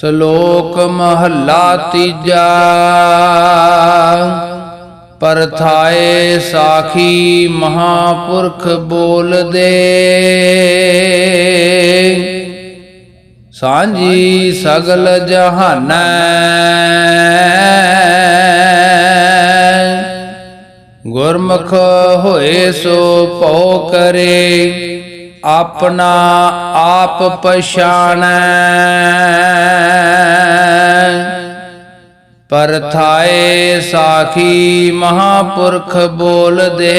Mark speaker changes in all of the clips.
Speaker 1: ਸ਼ਲੋਕ ਮਹੱਲਾ ਤੀਜਾ। ਪਰਥਾਏ ਸਾਖੀ ਮਹਾਪੁਰਖ ਬੋਲਦੇ। ਸਾਂਝੀ ਸਗਲ ਜਹਾਨੈ। ਗੁਰਮੁਖ ਹੋਏ ਸੋ ਭਉ ਕਰੇ। ਆਪਣਾ ਆਪ ਪਛਾਣੈ। ਪਰਥਾਏ ਸਾਖੀ ਮਹਾਪੁਰਖ ਬੋਲਦੇ।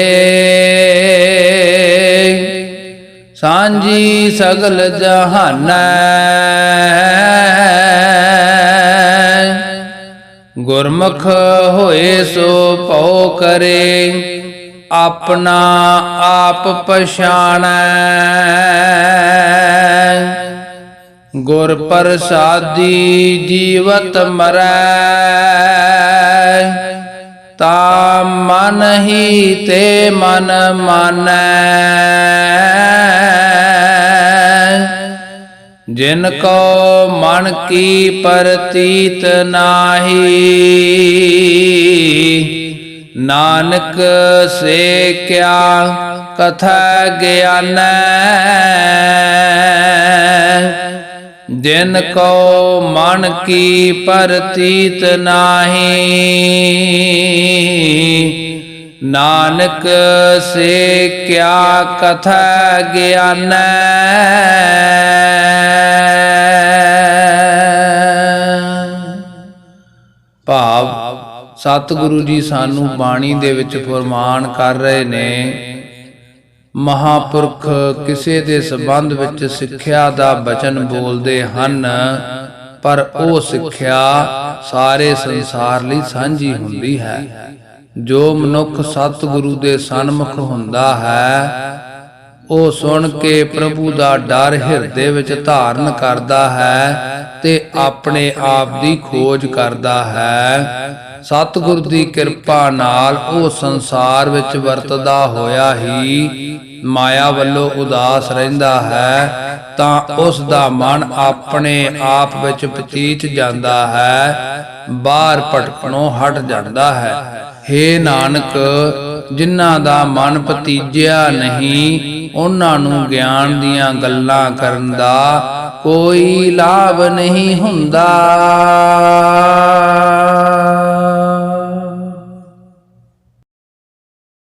Speaker 1: ਸਾਂਝੀ ਸਗਲ ਜਹਾਨੈ। ਗੁਰਮੁਖ ਹੋਏ ਸੋ ਭਉ ਕਰੇ। ਆਪਣਾ ਆਪ ਪਛਾਣੈ। ਗੁਰ ਪ੍ਰਸਾਦੀ ਜੀਵਤ ਮਰੈ। ਤਾ ਮਨ ਹੀ ਤੇ ਮਨ ਮਾਨੈ। ਜਿਨ ਕੋ ਮਨ ਕੀ ਪ੍ਰਤੀਤ ਨਾਹੀ। ਨਾਨਕ ਸੇ ਕਿਆ ਕਥਾ ਗਿਆਨੈ? ਜਿਨ ਕੋ ਮਨ ਕੀ ਪ੍ਰਤੀਤ ਨਾਹੀ। ਨਾਨਕ ਸੇ ਕਿਆ ਕਥਾ ਗਿਆਨੈ? ਸਤਿਗੁਰੂ ਜੀ ਸਾਨੂੰ ਬਾਣੀ ਦੇ ਵਿੱਚ ਫਰਮਾਨ ਕਰ ਰਹੇ ਨੇ ਮਹਾਪੁਰਖ ਕਿਸੇ ਦੇ ਸੰਬੰਧ ਵਿੱਚ ਸਿੱਖਿਆ ਦਾ ਬਚਨ ਬੋਲਦੇ ਹਨ ਪਰ ਉਹ ਸਿੱਖਿਆ ਸਾਰੇ ਸੰਸਾਰ ਲਈ ਸਾਂਝੀ ਹੁੰਦੀ ਹੈ। ਜੋ ਮਨੁੱਖ ਸਤਿਗੁਰੂ ਦੇ ਸਨਮੁਖ ਹੁੰਦਾ ਹੈ ਉਹ ਸੁਣ ਕੇ ਪ੍ਰਭੂ ਦਾ ਡਰ ਹਿਰਦੇ ਵਿੱਚ ਧਾਰਨ ਕਰਦਾ ਹੈ ਤੇ ਆਪਣੇ ਆਪ ਦੀ ਖੋਜ ਕਰਦਾ ਹੈ। ਸਤਿਗੁਰ ਦੀ ਕਿਰਪਾ ਨਾਲ ਉਹ ਸੰਸਾਰ ਵਿੱਚ ਵਰਤਦਾ ਹੋਇਆ ਹੀ ਮਾਇਆ ਵੱਲੋਂ ਉਦਾਸ ਰਹਿੰਦਾ ਹੈ, ਤਾਂ ਉਸ ਦਾ ਮਨ ਆਪਣੇ ਆਪ ਵਿੱਚ ਪਤੀਤ ਜਾਂਦਾ ਹੈ, ਬਾਹਰ ਭਟਕਣੋਂ ਹਟ ਜਾਂਦਾ ਹੈ। ਹੇ ਨਾਨਕ, ਜਿਨ੍ਹਾਂ ਦਾ ਮਨ ਪਤੀਜਿਆ ਨਹੀਂ ਉਹਨਾਂ ਨੂੰ ਗਿਆਨ ਦੀਆਂ ਗੱਲਾਂ ਕਰਨ ਦਾ ਕੋਈ ਲਾਭ ਨਹੀਂ ਹੁੰਦਾ।